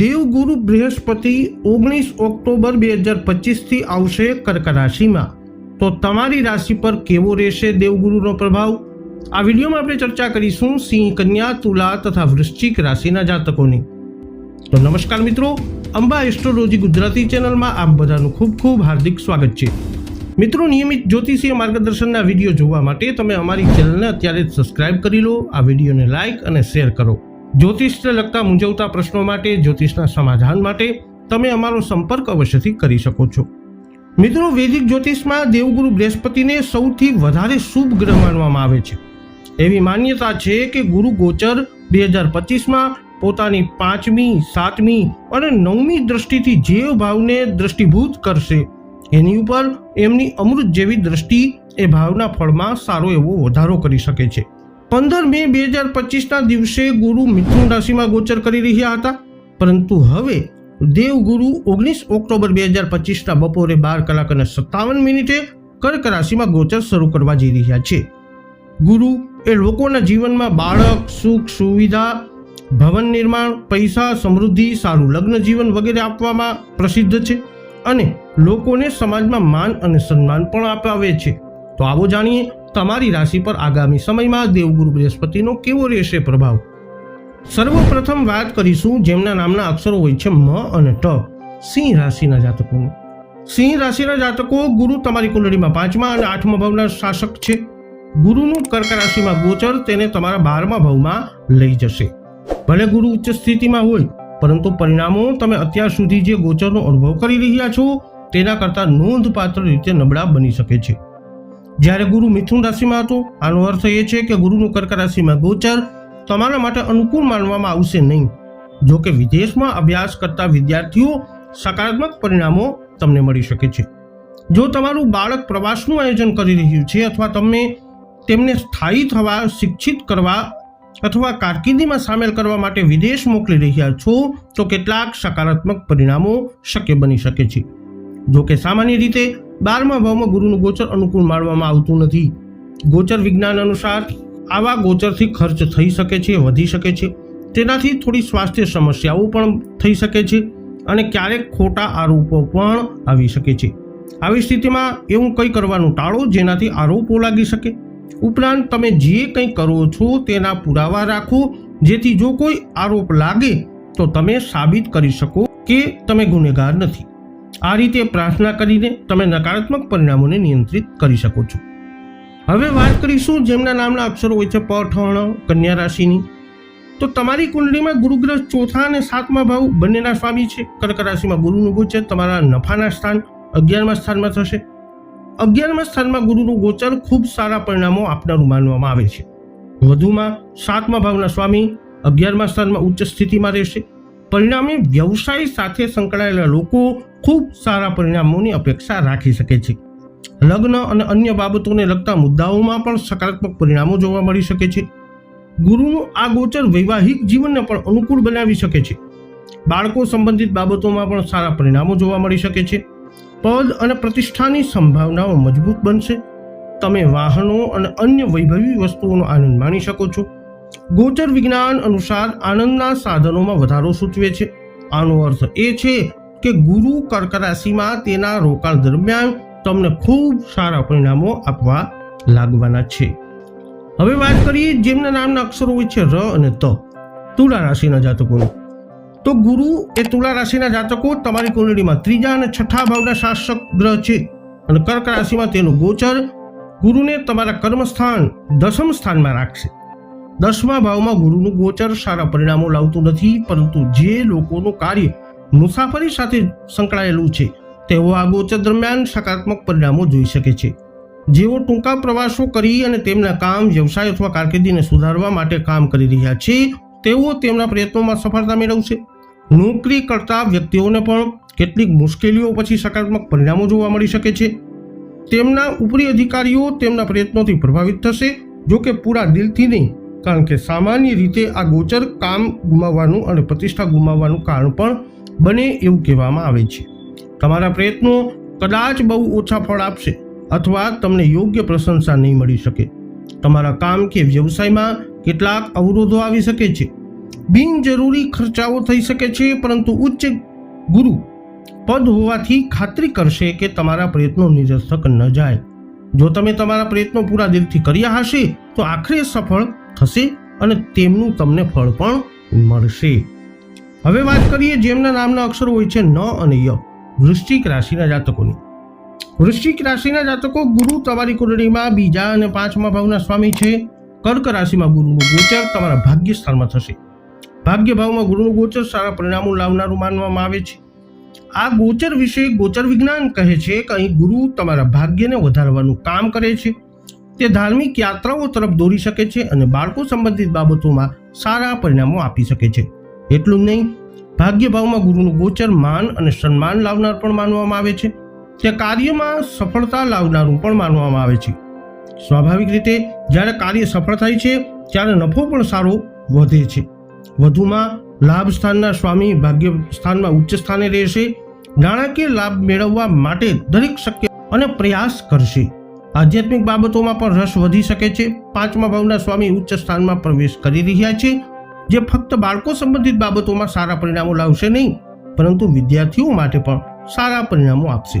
દેવગુરુ બૃહસ્પતિ ઓગણીસ ઓક્ટોબર બે હજાર પચીસથી આવશે કર્ક રાશિમાં. તો તમારી રાશિ પર કેવો રહેશે દેવગુરુનો પ્રભાવ? આ વિડીયોમાં આપણે ચર્ચા કરીશું સિંહ, કન્યા, તુલા તથા વૃશ્ચિક રાશિના જાતકોની. તો નમસ્કાર મિત્રો, અંબા એસ્ટ્રોલોજી ગુજરાતી ચેનલમાં આપ બધાનું ખૂબ ખૂબ હાર્દિક સ્વાગત છે. મિત્રો, નિયમિત જ્યોતિષીય માર્ગદર્શનના વીડિયો જોવા માટે તમે અમારી ચેનલને અત્યારે જ સબસ્ક્રાઇબ કરી લો, આ વિડીયોને લાઇક અને શેર કરો. જ્યોતિષને લગતા મૂંઝવતા પ્રશ્નો માટે, જ્યોતિષના સમાધાન માટે તમે અમારો સંપર્ક અવશ્યથી કરી શકો છો. મિત્રો, વૈદિક જ્યોતિષમાં દેવગુરુ બૃહસ્પતિને સૌથી વધારે શુભ ગ્રહ માનવામાં આવે છે. એવી માન્યતા છે કે ગુરુ ગોચર બે હજાર પચીસમાં પોતાની પાંચમી, સાતમી અને નવમી દ્રષ્ટિથી જે ભાવને દ્રષ્ટિભૂત કરશે. એની ઉપર એમની અમૃત જેવી દ્રષ્ટિ એ ભાવના ફળમાં સારો એવો વધારો કરી શકે છે. પંદર મે બે હજાર પચીસના દિવસે ગુરુ મિથુન રાશિમાં ગોચર કરી રહ્યા હતા. પરંતુ હવે દેવગુરુ ઓગણીસ ઓક્ટોબર બે હજાર પચીસના બપોરે બાર કલાક અને સત્તાવન મિનિટે કર્ક રાશિમાં ગોચર શરૂ કરવા જઈ રહ્યા છે. ગુરુ, એ લોકોના જીવનમાં બાળક, સુખ, સુવિધા, ભવન નિર્માણ, પૈસા, સમૃદ્ધિ, સારું લગ્ન જીવન વગેરે આપવામાં પ્રસિદ્ધ છે અને લોકોને સમાજમાં માન અને સન્માન પણ અપાવે છે. તો આવો જાણીએ તમારી રાશિ પર આગામી સમયમાં દેવગુરુ બૃહસ્પતિનો કેવો રહેશે પ્રભાવ? સર્વપ્રથમ વાત કરીશું જેમના નામના અક્ષરો હોય છે મ અને ટ, સિંહ રાશિના જાતકોની. સિંહ રાશિના જાતકો ગુરુ તમારી કુંડળીમાં પાંચમા અને આઠમા ભાવના શાસક છે. ગુરુનું કર્ક રાશિમાં ગોચર તેને તમારા બારમા ભાવમાં લઈ જશે. ભલે ગુરુ ઉચ્ચ સ્થિતિમાં હોય, પરંતુ પરિણામો તમે અત્યાર સુધી જે ગોચરનો અનુભવ કરી રહ્યા છો, તેના કરતાં નોંધપાત્ર રીતે નબળા બની શકે છે. જ્યારે ગુરુ મિથુન રાશિમાં હતો, આનો અર્થ એ છે કે ગુરુનું કર્ક રાશિમાં ગોચર તમારા માટે અનુકૂળ માનવામાં આવશે નહીં. જો કે વિદેશમાં અભ્યાસ કરતા વિદ્યાર્થીઓ સકારાત્મક પરિણામો તમને મળી શકે છે. જો તમારું બાળક પ્રવાસનું આયોજન કરી રહ્યું છે અથવા તમે તેમને સ્થાયી થવા શિક્ષિત કરવા અથવા કારકિર્દીમાં સામેલ કરવા માટે વિદેશ મોકલી રહ્યા છો, તો કેટલાક સકારાત્મક પરિણામો શક્ય બની શકે છે. જો કે સામાન્ય રીતે બારમા ભાવમાં ગુરુનું ગોચર અનુકૂળ માનવામાં આવતું નથી. ગોચર વિજ્ઞાન અનુસાર આવા ગોચરથી ખર્ચ થઈ શકે છે, વધી શકે છે. તેનાથી થોડી સ્વાસ્થ્ય સમસ્યાઓ પણ થઈ શકે છે અને ક્યારેક ખોટા આરોપો પણ આવી શકે છે. આવી સ્થિતિમાં એવું કંઈ કરવાનું ટાળો જેનાથી આરોપો લાગી શકે. ઉપરાંત તમે જે કંઈ કરો છો તેના પુરાવા રાખો, જેથી જો કોઈ આરોપ લાગે તો તમે સાબિત કરી શકો કે તમે ગુનેગાર નથી. આ રીતે પ્રાર્થના કરીને તમે નકારાત્મક પરિણામોને નિયંત્રિત કરી શકો છો. હવે વાત કરીશું જેમના નામના અક્ષરો હોય છે પઠણ કન્યા રાશિની. તો તમારી કુંડળીમાં ગુરુગ્રહ ચોથા અને સાતમા ભાવ બંનેના સ્વામી છે. કર્ક રાશિમાં ગુરુનું ગોચર, તમારા નફાના સ્થાન અગિયારમા સ્થાનમાં થશે. અગિયારમા સ્થાનમાં ગુરુનું ગોચર ખૂબ સારા પરિણામો આપનારું માનવામાં આવે છે. વધુમાં સાતમા ભાવના સ્વામી અગિયારમા સ્થાનમાં ઉચ્ચ સ્થિતિમાં રહેશે. પરિણામે વ્યવસાય સાથે સંકળાયેલા લોકો ખૂબ સારા પરિણામોની અપેક્ષા રાખી શકે છે. લગ્ન અને અન્ય બાબતોને લગતા મુદ્દાઓમાં પણ સકારાત્મક પરિણામો જોવા મળી શકે છે. ગુરુનું આ ગોચર વૈવાહિક જીવનને પણ અનુકૂળ બનાવી શકે છે. બાળકો સંબંધિત બાબતોમાં પણ સારા પરિણામો જોવા મળી શકે છે. પદ અને પ્રતિષ્ઠાની સંભાવનાઓ મજબૂત બનશે. તમે વાહનો અને અન્ય વૈભવી વસ્તુઓનો આનંદ માણી શકો છો. ગોચર વિજ્ઞાન અનુસાર આનંદના સાધનોમાં વધારો સૂચવે છે. આનો અર્થ એ છે કે ગુરુ કર્ક રાશિમાં તેના રોકાણ દરમિયાન તમને ખૂબ સારા પરિણામો આપવા લાગવાના છે. હવે વાત કરીએ જેમના નામના અક્ષરો હોય છે ર અને ત. તુલા રાશિના જાતકોની. તો ગુરુ એ તુલા રાશિના જાતકો તમારી કુંડળીમાં ત્રીજા અને છઠ્ઠા ભાવના શાસક ગ્રહ છે. અને કર્ક રાશિમાં તેનું ગોચર ગુરુને તમારા કર્મસ્થાન દસમ સ્થાનમાં રાખશે. દસમા ભાવમાં ગુરુનું ગોચર સારા પરિણામો લાવતું નથી, પરંતુ જે લોકોનું કાર્ય મુસાફરી સાથે સંકળાયેલું છે, તેઓ આ ગોચર દરમિયાન સકારાત્મક પરિણામો જોઈ શકે છે. જેઓ ટૂંકા પ્રવાસો કરી અને તેમના કામ, વ્યવસાય અથવા કારકિર્દીને સુધારવા માટે કામ કરી રહ્યા છે, તેઓ તેમના પ્રયત્નોમાં સફળતા મેળવશે. નોકરી કરતા વ્યક્તિઓને પણ કેટલીક મુશ્કેલીઓ પછી સકારાત્મક પરિણામો જોવા મળી શકે છે. તેમના ઉપરી અધિકારીઓ તેમના પ્રયત્નોથી પ્રભાવિત થશે જો કે પૂરા દિલથી નહીં. કારણ કે સામાન્ય રીતે આ ગોચર કામ ગુમાવવાનું અને પ્રતિષ્ઠા ગુમાવવાનું કારણ પણ બને એવું કહેવામાં આવે છે. તમારા પ્રયત્નો કદાચ બહુ ઓછા ફળ આપશે અથવા તમને યોગ્ય પ્રશંસા નહીં મળી શકે. તમારા કામ કે વ્યવસાયમાં કેટલાક અવરોધો આવી શકે છે. બિનજરૂરી ખર્ચાઓ થઈ શકે છે, પરંતુ ઉચ્ચ ગુરુ પદ હોવાથી ખાતરી કરશે કે તમારા પ્રયત્નો નિરર્થક ન જાય. જો તમે તમારા પ્રયત્નો પૂરા દિલથી કર્યા હશે, તો આખરે સફળ થશે અને તેમનું તમને ફળ પણ મળશે. હવે વાત કરીએ જેમના નામના અક્ષરો હોય છે ન અને ય, વૃશ્ચિક રાશિના જાતકોની. વૃશ્ચિક રાશિના જાતકો ગુરુ તમારી કુંડળીમાં, બીજા અને પાંચમા ભાવના સ્વામી છે. કર્ક રાશિમાં ગુરુનું ગોચર તમારા ભાગ્ય સ્થાનમાં થશે. ભાગ્ય ભાવમાં ગુરુનું ગોચર સારા પરિણામો લાવનારું માનવામાં આવે છે. આ ગોચર વિશે ગોચર વિજ્ઞાન કહે છે કે અહીં ગુરુ તમારા ભાગ્યને વધારવાનું કામ કરે છે. તે ધાર્મિક યાત્રાઓ તરફ દોરી શકે છે અને બાળકો સંબંધિત બાબતોમાં સારા પરિણામો આપી શકે છે. એટલું જ નહીં, ભાગ્યભાવમાં ગુરુનું ગોચર માન અને સન્માન લાવનાર પણ માનવામાં આવે છે. તે કાર્યમાં સફળતા લાવનારું પણ માનવામાં આવે છે. સ્વાભાવિક રીતે, જ્યારે કાર્ય સફળ થાય છે, ત્યારે નફો પણ સારો વધે છે. વધુમાં, લાભ સ્થાનના સ્વામી ભાગ્ય સ્થાનમાં ઉચ્ચ સ્થાને રહેશે. નાણાકીય લાભ મેળવવા માટે દરેક શક્ય અને પ્રયાસ કરશે. આધ્યાત્મિક બાબતોમાં પણ રસ વધી શકે છે. પાંચમા ભાવના સ્વામી ઉચ્ચ સ્થાનમાં પ્રવેશ કરી રહ્યા છે, જે ફક્ત બાળકો સંબંધિત બાબતોમાં સારા પરિણામો લાવશે નહીં, પરંતુ વિદ્યાર્થીઓ માટે પણ સારા પરિણામો આપશે.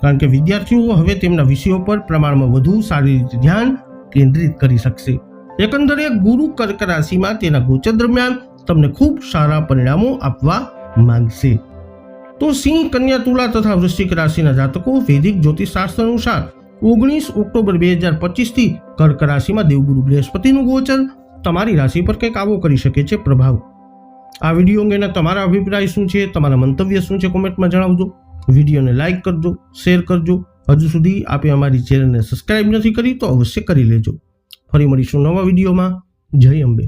કારણ કે વિદ્યાર્થીઓ હવે તેમના વિષયો પર પ્રમાણમાં વધુ સારી રીતે ધ્યાન કેન્દ્રિત કરી શકશે. એકંદરે ગુરુ કર્ક રાશિમાં તેના ગોચર દરમિયાન તમને ખૂબ સારા પરિણામો આપવા માંગશે. તો સિંહ, કન્યા, તુલા તથા વૃશ્ચિક રાશિના જાતકો વૈદિક જ્યોતિષશાસ્ત્ર અનુસાર ઓગણીસ ઓક્ટોબર બે હજાર પચીસથી કર્ક રાશિમાં દેવગુરુ બૃહસ્પતિનું ગોચર. તમારી રાશિ પર કંઈક આવો કરી શકે છે પ્રભાવ. આ વીડિયો અંગેના તમારા અભિપ્રાય શું છે? તમારા મંતવ્ય શું છે? કોમેન્ટમાં જણાવજો. વિડીયોને લાઇક કરજો, શેર કરજો. હજુ સુધી આપે અમારી ચેનલને સબસ્ક્રાઇબ નથી કરી તો અવશ્ય કરી લેજો. ફરી મળીશું નવા વિડીયોમાં. જય અંબે.